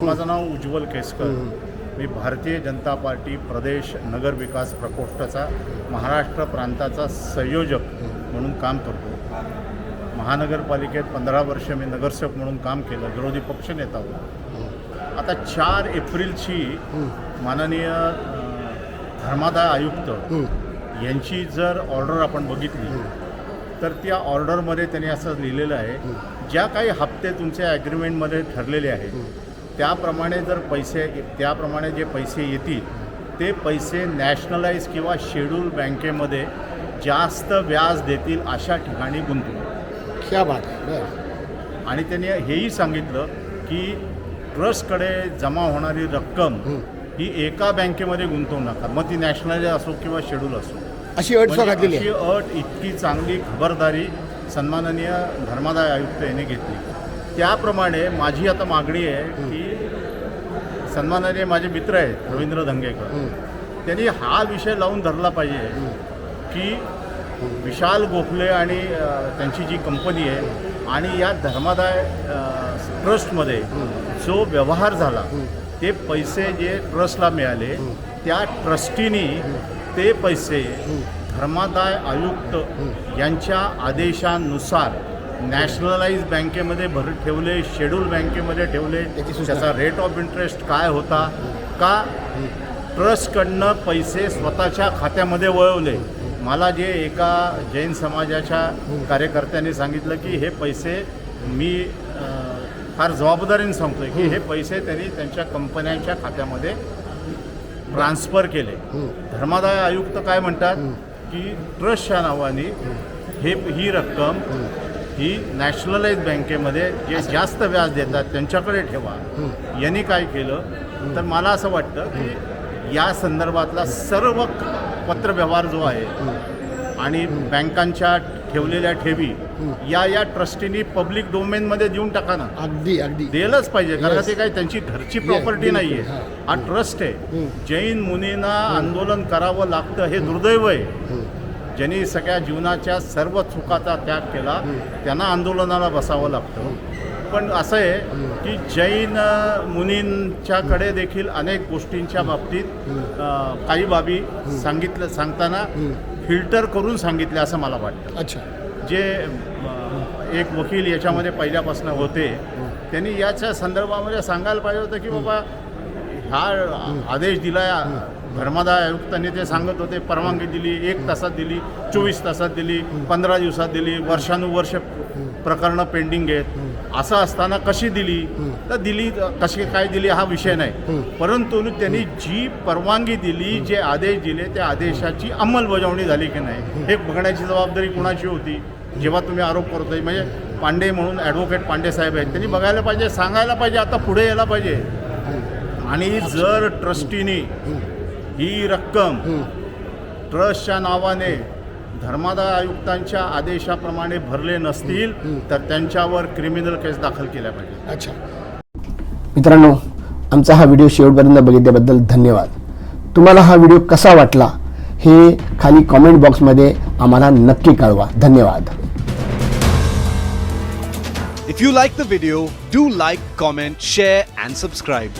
माझं नाव उज्ज्वल केसकर. मी भारतीय जनता पार्टी प्रदेश नगर विकास प्रकोष्ठाचा महाराष्ट्र प्रांताचा संयोजक म्हणून काम करतो. महानगरपालिकेत पंधरा वर्ष मी नगरसेवक म्हणून काम केलं विरोधी पक्षनेता होतो. आता चार एप्रिलची माननीय धर्मादाय आयुक्त यांची जर ऑर्डर आपण बघितली तर त्या ऑर्डरमध्ये त्यांनी असं लिहिलेलं आहे ज्या काही हप्ते तुमच्या ॲग्रीमेंटमध्ये ठरलेले आहेत त्याप्रमाणे जर पैसे त्याप्रमाणे जे पैसे येतील ते पैसे नॅशनलाइज किंवा शेड्यूल बँकेमध्ये जास्त व्याज देतील अशा ठिकाणी गुंतवू. क्या बात आणि त्यांनी हेही सांगितलं की ट्रस्टकडे जमा होणारी रक्कम ही. एका बँकेमध्ये गुंतवू नका. मग ती नॅशनल असो किंवा शेड्यूल असो. अशी अट म्हणजे घातलेली अशी आहे. अट इतकी चांगली खबरदारी सन्माननीय धर्मादाय आयुक्त यांनी घेतली. त्याप्रमाणे माझी आता मागणी आहे की सन्माननीय माझे मित्र आहेत रवींद्र धंगेकर. त्यांनी हा विषय लावून धरला पाहिजे की विशाल गोखले आणि त्यांची जी कंपनी आहे आणि या धर्मादाय ट्रस्टमध्ये जो व्यवहार झाला ते पैसे जे ट्रस्टला मिळाले त्या ट्रस्टीनी ते पैसे धर्मादाय आयुक्त यांच्या आदेशानुसार नॅशनलाइज बँकेमध्ये भर ठेवले शेड्यूल बँकेमध्ये ठेवले. त्याची रेट ऑफ इंटरेस्ट काय होता? का ट्रस्टकडनं पैसे स्वतःच्या खात्यामध्ये वळवले? मला जे एका जैन समाजाच्या कार्यकर्त्यांनी सांगितलं की हे पैसे मी फार जबाबदारीने सांगतोय की हे पैसे त्यांनी त्यांच्या कंपन्यांच्या खात्यामध्ये ट्रान्सफर केले. धर्मादाय आयुक्त काय म्हणतात? की ट्रस्टच्या नावाने हे ही रक्कम ही नॅशनलाइज बँकेमध्ये जे जास्त व्याज देतात त्यांच्याकडे ठेवा. यांनी काय केलं? तर मला असं वाटतं की या संदर्भातला सर्व पत्रव्यवहार जो आहे आणि बँकांच्या ठेवलेल्या ठेवी या या ट्रस्टीनी पब्लिक डोमेनमध्ये देऊन टाका ना. अगदी अगदी. दिलंच पाहिजे कारण. ते काही त्यांची घरची प्रॉपर्टी नाही हां. आहे हा ट्रस्ट आहे. जैन मुनींना आंदोलन करावं लागतं हे दुर्दैव आहे. ज्यांनी सगळ्या जीवनाच्या सर्व चुकाचा त्याग केला त्यांना आंदोलनाला बसावं लागतं. पण असं आहे की जैन मुनींच्याकडे देखील अनेक गोष्टींच्या बाबतीत काही बाबी सांगितलं सांगताना फिल्टर करून सांगितले असं मला वाटतं. अच्छा. जे एक वकील याच्यामध्ये पहिल्यापासून होते त्यांनी याच्या संदर्भामध्ये सांगायला पाहिजे होतं की बाबा हा आदेश दिला धर्मादाय आयुक्तांनी ते सांगत होते परवानगी दिली एक तासात दिली चोवीस तासात दिली पंधरा दिवसात दिली वर्षानुवर्ष प्रकरणं पेंडिंग आहेत. असं असताना कशी दिली? तर दिली कशी काय दिली हा विषय नाही. परंतु त्यांनी जी परवानगी दिली जे आदेश दिले त्या आदेशाची अंमलबजावणी झाली की नाही? हे बघण्याची जबाबदारी कुणाची होती? जेव्हा तुम्ही आरोप करतोय म्हणजे पांडे म्हणून ॲडव्होकेट पांडे साहेब आहेत त्यांनी बघायला पाहिजे सांगायला पाहिजे आता पुढे यायला पाहिजे. आणि जर ट्रस्टीनी ही रक्कम ट्रस्टच्या नावाने धर्मादाय आयुक्तांच्या आदेशाप्रमाणे भरले नसतील तर त्यांच्यावर क्रिमिनल केस दाखल केल्या पाहिजे. अच्छा. मित्रांनो आमचा हा व्हिडिओ शेवटपर्यंत बघितल्याबद्दल धन्यवाद. तुम्हाला हा व्हिडिओ कसा वाटला हे खाली कॉमेंट बॉक्समध्ये आम्हाला नक्की कळवा. धन्यवाद. If you like the video, do like, comment, share, and subscribe.